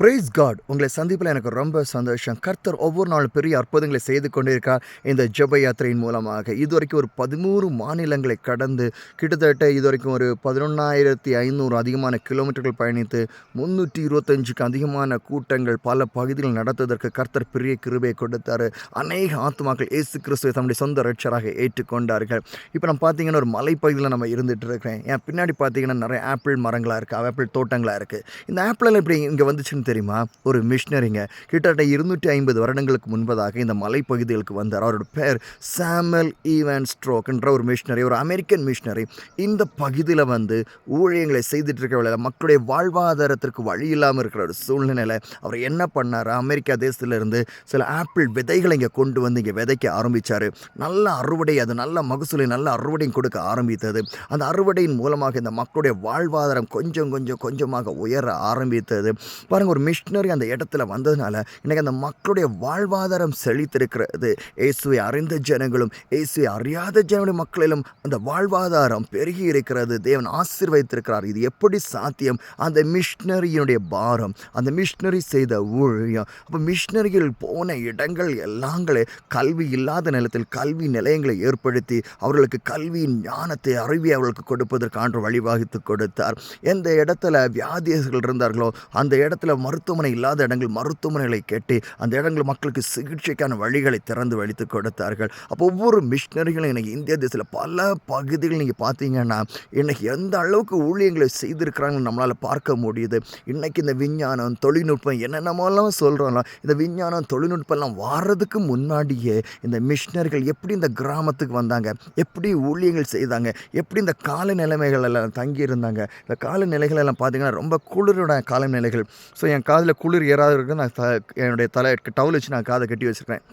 Price God உங்களை சந்திப்பில் எனக்கு ரொம்ப சந்தோஷம். கர்த்தர் ஒவ்வொரு நாளும் பெரிய அற்புதங்களை செய்து கொண்டிருக்கார் இந்த ஜப யாத்திரையின் மூலமாக. இதுவரைக்கும் ஒரு பதிமூறு மாநிலங்களை கடந்து கிட்டத்தட்ட இதுவரைக்கும் ஒரு பதினொன்றாயிரத்தி ஐநூறு அதிகமான கிலோமீட்டர்கள் பயணித்து முந்நூற்றி இருபத்தஞ்சுக்கு அதிகமான கூட்டங்கள் பல பகுதிகள் நடத்துவதற்கு கர்த்தர் பெரிய கிருபை கொடுத்தார். அநேக ஆத்மாக்கள் இயேசு கிறிஸ்துவை தம்முடைய சொந்த ரட்சராக ஏற்றுக்கொண்டார்கள். இப்போ நம்ம பார்த்தீங்கன்னா ஒரு மலைப்பகுதியில் நம்ம இருந்துகிட்டு இருக்கிறேன். என் பின்னாடி பார்த்தீங்கன்னா நிறைய ஆப்பிள் மரங்களாக இருக்குது ஆப்பிள் தோட்டங்களாக இருக்குது இந்த ஆப்பிள் இப்படி இங்கே வந்துச்சுன்னு தெரியுமா? ஒரு மிஷினரிங்க கிட்டத்தட்ட இருநூற்றி ஐம்பது வருடங்களுக்கு முன்பதாக இந்த மலைப்பகுதிகளுக்கு வந்தார். அவரோட பேர் சாமல் ஈவன் ஸ்ட்ரோக்ன்ற ஒரு மிஷினரி ஒரு அமெரிக்கன் மிஷினரி இந்த பகுதியில் வந்து ஊழியங்களை செய்துட்டு இருக்க மக்களுடைய வாழ்வாதாரத்திற்கு வழி இல்லாமல் இருக்கிற ஒரு சூழ்நிலையில் அவர் என்ன பண்ணார்? அமெரிக்கா தேசத்திலிருந்து சில ஆப்பிள் விதைகளை இங்கே கொண்டு வந்து இங்கே விதைக்க ஆரம்பித்தார் நல்ல அறுவடை அது நல்ல மகசூலை நல்ல அறுவடையும் கொடுக்க ஆரம்பித்தது. அந்த அறுவடையின் மூலமாக இந்த மக்களுடைய வாழ்வாதாரம் கொஞ்சம் கொஞ்சம் கொஞ்சமாக உயர ஆரம்பித்தது. பாருங்கள் ஒரு மிஷினரி அந்த இடத்துல வந்ததுனால இன்றைக்கி அந்த மக்களுடைய வாழ்வாதாரம் செழித்திருக்கிறது. இயேசுவை அறிந்த ஜனங்களும் இயேசுவை அறியாத ஜனங்களுடைய மக்களிலும் அந்த வாழ்வாதாரம் பெருகி இருக்கிறது. தேவன் ஆசீர்வதித்திருக்கிறார். இது எப்படி சாத்தியம்? அந்த மிஷினரியினுடைய பாரம் அந்த மிஷினரி செய்த ஊழியம். அப்போ மிஷினரிகள் போன இடங்கள் எல்லாங்களே கல்வி இல்லாத நிலத்தில் கல்வி நிலையங்களை ஏற்படுத்தி அவர்களுக்கு கல்வியின் ஞானத்தை அறிவி அவர்களுக்கு கொடுப்பதற்கு ஆண்டு வழிவகுத்து கொடுத்தார். எந்த இடத்துல வியாதிகள் இருந்தார்களோ அந்த இடத்துல மருத்துவமனை இல்லாத இடங்கள் மருத்துவமனைகளை கேட்டு அந்த இடங்கள் மக்களுக்கு சிகிச்சைக்கான வழிகளை திறந்து வழித்து கொடுத்தார்கள். அப்போ ஒவ்வொரு மிஷினரிகளும் இன்றைக்கி இந்திய தேசத்தில் பல பகுதிகள் நீங்கள் பார்த்தீங்கன்னா இன்றைக்கி எந்த அளவுக்கு ஊழியங்களை செய்திருக்கிறாங்கன்னு நம்மளால் பார்க்க முடியுது. இன்றைக்கி இந்த விஞ்ஞானம் தொழில்நுட்பம் என்னென்னமோலாம் சொல்கிறோம்ல இந்த விஞ்ஞானம் தொழில்நுட்பம்லாம் வர்றதுக்கு முன்னாடியே இந்த மிஷினரிகள் எப்படி இந்த கிராமத்துக்கு வந்தாங்க எப்படி ஊழியங்கள் செய்தாங்க எப்படி இந்த கால நிலைமைகள் எல்லாம் தங்கி இருந்தாங்க இந்த காலநிலைகள் எல்லாம் பார்த்தீங்கன்னா ரொம்ப குளிரோட காலநிலைகள். ஸோ என் காதில் குளிர் ஏறாது இருக்குன்னு நான் த என்னுடைய தலை டவுல் வச்சு நான் காதை கட்டி வச்சுருக்கேன்.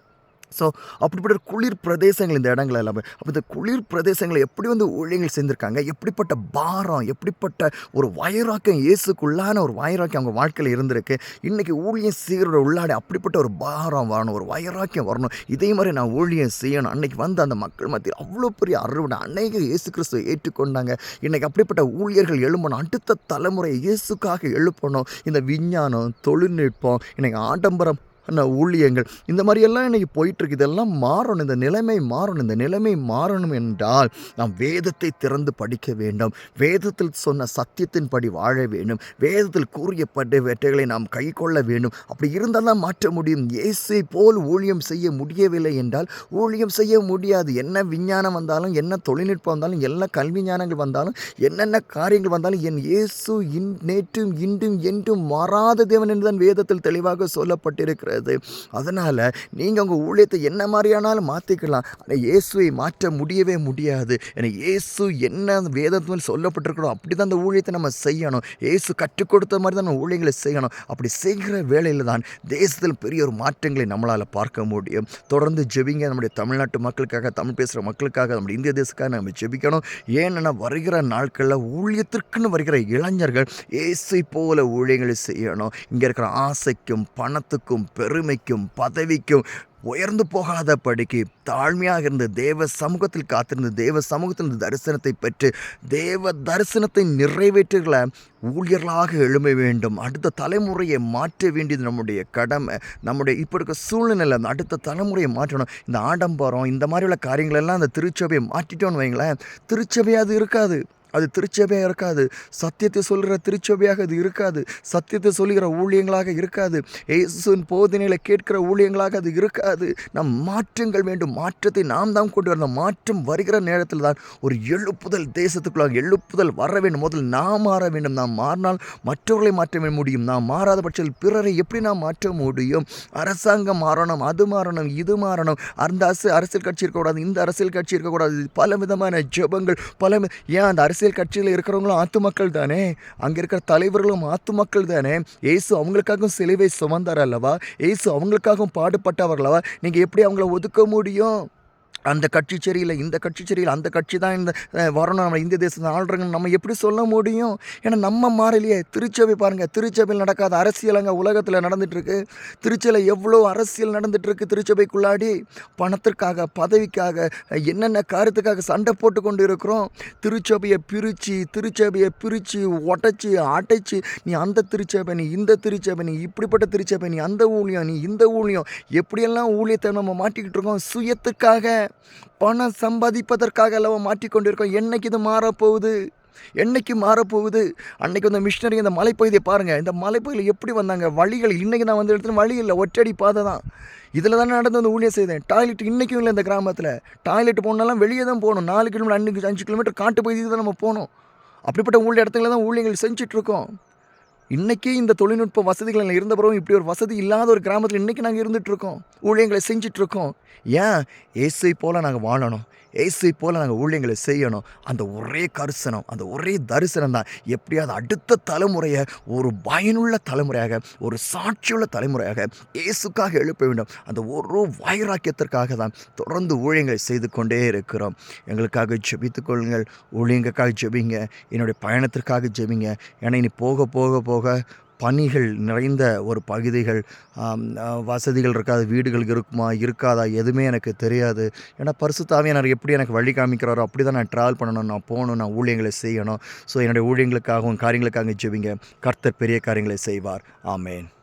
ஸோ அப்படிப்பட்ட குளிர் பிரதேசங்கள் இந்த இடங்கள் எல்லாமே. அப்போ இந்த குளிர் பிரதேசங்களை எப்படி வந்து ஊழியங்கள் செஞ்சுருக்காங்க எப்படிப்பட்ட பாரம் எப்படிப்பட்ட ஒரு வயராக்கம் இயேசுக்குள்ளான ஒரு வைராக்கியம் அவங்க வாழ்க்கையில் இருந்திருக்கு? இன்றைக்கி ஊழியம் செய்கிற உள்ளாடி அப்படிப்பட்ட ஒரு பாரம் வரணும் ஒரு வயராக்கியம் வரணும். இதே மாதிரி நான் ஊழியம் செய்யணும். அன்றைக்கி வந்து அந்த மக்கள் மத்தியில் அவ்வளோ பெரிய அறுவடை அநேக இயேசு கிறிஸ்துவை ஏற்றுக்கொண்டாங்க. இன்றைக்கி அப்படிப்பட்ட ஊழியர்கள் எழும்பணும். அடுத்த தலைமுறை இயேசுக்காக எழுப்பணும். இந்த விஞ்ஞானம் தொழில்நுட்பம் இன்றைக்கி ஆடம்பரம் அந்த ஊழியங்கள். இந்த மாதிரியெல்லாம் இன்றைக்கி போயிட்டுருக்கு. இதெல்லாம் மாறணும். இந்த நிலைமை மாறணும். இந்த நிலைமை மாறணும் என்றால் நாம் வேதத்தை திறந்து படிக்க வேண்டும். வேதத்தில் சொன்ன சத்தியத்தின்படி வாழ வேண்டும். வேதத்தில் கூறியப்பட்ட வெற்றைகளை நாம் கை கொள்ள வேண்டும். அப்படி இருந்தால் தான் மாற்ற முடியும். இயேசை போல் ஊழியம் செய்ய முடியவில்லை என்றால் ஊழியம் செய்ய முடியாது. என்ன விஞ்ஞானம் வந்தாலும் என்ன தொழில்நுட்பம் வந்தாலும் என்ன கல்வி ஞானங்கள் வந்தாலும் என்னென்ன காரியங்கள் வந்தாலும் என் இயேசு இன் நேற்றும் இன்றும் என்றும் மாறாத தேவன் என்று தான் வேதத்தில் தெளிவாக சொல்லப்பட்டிருக்கிறது. இருக்கிறது. அதனால் நீங்கள் உங்கள் ஊழியத்தை என்ன மாதிரியானாலும் மாற்றிக்கலாம் ஆனால் இயேசுவை மாற்ற முடியவே முடியாது. ஏன்னா இயேசு என்ன வேதத்தில் சொல்லப்பட்டிருக்கிறோம் அப்படி தான் அந்த ஊழியத்தை நம்ம செய்யணும். இயேசு கற்றுக் கொடுத்த மாதிரி தான் நம்ம ஊழியங்களை செய்யணும். அப்படி செய்கிற வேலையில் தான் தேசத்தில் பெரிய ஒரு மாற்றங்களை நம்மளால் பார்க்க முடியும். தொடர்ந்து ஜெபிங்க. நம்முடைய தமிழ்நாட்டு மக்களுக்காக தமிழ் பேசுகிற மக்களுக்காக நம்முடைய இந்திய தேசக்காக நம்ம ஜெபிக்கணும். ஏன்னா வருகிற நாட்களில் ஊழியத்திற்குன்னு வருகிற இளைஞர்கள் இயேசு போல ஊழியங்களை செய்யணும். இங்கே இருக்கிற ஆசைக்கும் பணத்துக்கும் பெருமைக்கும் பதவிக்கும் உயர்ந்து போகாத படிக்கு தாழ்மையாக இருந்த தேவ சமூகத்தில் காத்திருந்து தேவ சமூகத்தில் தரிசனத்தை பெற்று தேவ தரிசனத்தை நிறைவேற்றுகளை ஊழியர்களாக எழும வேண்டும். அடுத்த தலைமுறையை மாற்ற வேண்டியது நம்முடைய கடமை. நம்முடைய இப்போ இருக்க சூழ்நிலை அடுத்த தலைமுறையை மாற்றணும். இந்த ஆடம்பரம் இந்த மாதிரி உள்ள காரியங்களெல்லாம் அந்த திருச்சபையை மாற்றிட்டோன்னு வைங்களேன் திருச்சபையாக அது இருக்காது. அது திருச்சபையாக இருக்காது. சத்தியத்தை சொல்கிற திருச்சபையாக அது இருக்காது. சத்தியத்தை சொல்கிற ஊழியங்களாக இருக்காது. ஏசுவின் போதனையில் கேட்கிற ஊழியங்களாக அது இருக்காது. நம் மாற்றங்கள் வேண்டும். மாற்றத்தை நாம் தான் கொண்டு வரணும். மாற்றம் வருகிற நேரத்தில் தான் ஒரு எழுப்புதல் தேசத்துக்குள்ளாக எழுப்புதல் வர வேண்டும். முதல் நாம் மாற வேண்டும். நாம் மாறினால் மற்றவர்களை மாற்ற முடியும். நாம் மாறாத பட்சத்தில் பிறரை எப்படி நாம் மாற்ற முடியும்? அரசாங்கம் மாறணும். அது மாறணும். இது மாறணும். அந்த அரசு அரசியல் கட்சி இருக்கக்கூடாது. இந்த அரசியல் கட்சி இருக்கக்கூடாது. பல விதமான ஜபங்கள். பல ஏன் அந்த அரசியல் அரசியல் கட்சியில் இருக்கிறவங்களும் ஆத்து மக்கள் தானே? அங்கே இருக்கிற தலைவர்களும் ஆத்து மக்கள் தானே? ஏசு அவங்களுக்காகவும் சிலுவை சுமந்தார் அல்லவா? ஏசு அவங்களுக்காகவும் பாடுபட்டவர் அல்லவா? நீங்கள் எப்படி அவங்கள ஒதுக்க முடியும்? அந்த கட்சி சரியில்லை இந்த கட்சி சரியில்லை அந்த கட்சி தான் இந்த வரணும் நம்ம இந்திய தேசத்தை ஆள்றங்க நம்ம எப்படி சொல்ல முடியும்? ஏன்னா நம்ம மாறலையே திருச்சபை பாருங்கள் திருச்சபையில் நடக்காத அரசியலங்க உலகத்தில் நடந்துகிட்ருக்கு திருச்சியில் எவ்வளோ அரசியல் நடந்துகிட்ருக்கு திருச்சபைக்குள்ளாடி? பணத்திற்காக பதவிக்காக என்னென்ன காரியத்துக்காக சண்டை போட்டு கொண்டு இருக்கிறோம் திருச்சபையை பிரித்து திருச்சபையை பிரித்து உடச்சி அடைச்சி நீ அந்த திருச்சபை நீ இந்த திருச்சபை நீ இப்படிப்பட்ட திருச்சபை நீ அந்த ஊழியம் நீ இந்த ஊழியம் எப்படியெல்லாம் ஊழியத்தை நம்ம மாட்டிக்கிட்டு இருக்கோம்? சுயத்துக்காக. பணம் சம்பாதிப்பதற்காக அல்லவா மாட்டிக்கொண்டிருக்கோம் என்னைக்கு இது மாறப்போகுது? என்னைக்கு மாறப்போகுது? அன்னைக்கு வந்து மிஷினரி இந்த மலைப்பகுதியை பாருங்கள் இந்த மலைப்பகுதியில் எப்படி வந்தாங்க? வழிகள் இன்றைக்கி நான் வந்து இடத்துல வழி இல்லை. ஒற்றடி பாதை தான். இதில் தானே நடந்து வந்து ஊழியர் செய்தேன். டாய்லெட் இன்றைக்கும் இல்லை இந்த கிராமத்தில். டாய்லெட் போனாலும் வெளியே தான் போகணும். நாலு கிலோமீட்டர் அஞ்சு அஞ்சு கிலோமீட்டர் காட்டு பகுதிக்கு தான் நம்ம போகணும். அப்படிப்பட்ட ஊழிய இடத்துல தான் ஊழியர்கள் செஞ்சிட்ருக்கோம் இன்றைக்கி இந்த தொழில்நுட்ப வசதிகள் இருந்த பிறகும் இப்படி ஒரு வசதி இல்லாத ஒரு கிராமத்தில் இன்றைக்கி நாங்கள் இருந்துகிட்ருக்கோம் ஊழியங்களை செஞ்சிட்ருக்கோம் ஏன்? ஏசை போல் நாங்கள் வாழணும். ஏசை போல் நாங்கள் ஊழியங்களை செய்யணும். அந்த ஒரே கரிசனம் அந்த ஒரே தரிசனம் தான். எப்படியாவது அடுத்த தலைமுறையை ஒரு பயனுள்ள தலைமுறையாக ஒரு சாட்சியுள்ள தலைமுறையாக இயேசுக்காக எழுப்ப வேண்டும். அந்த ஒரு வைராக்கியத்திற்காக தான் தொடர்ந்து ஊழியங்களை செய்து கொண்டே இருக்கிறோம். எங்களுக்காக ஜெபித்துக்கொள்ளுங்கள் ஊழியங்களுக்காக ஜெபிங்க. என்னுடைய பயணத்திற்காக ஜெபிங்க. ஏன்னா இனி போக போக போக பணிகள் நிறைந்த ஒரு பகுதிகள் வசதிகள் இருக்காது வீடுகள் இருக்குமா இருக்காதா எதுவுமே எனக்கு தெரியாது. ஏன்னா பரிசுத்தாவியானவர் எப்படி எனக்கு வழி காமிக்கிறாரோ அப்படி தான் நான் ட்ராவல் பண்ணணும் நான் போகணும் நான் ஊழியங்களை செய்யணும். ஸோ என்னுடைய ஊழியங்களுக்காகவும் காரியங்களுக்காக ஜெபிங்க. கர்த்தர் பெரிய காரியங்களை செய்வார். ஆமேன்.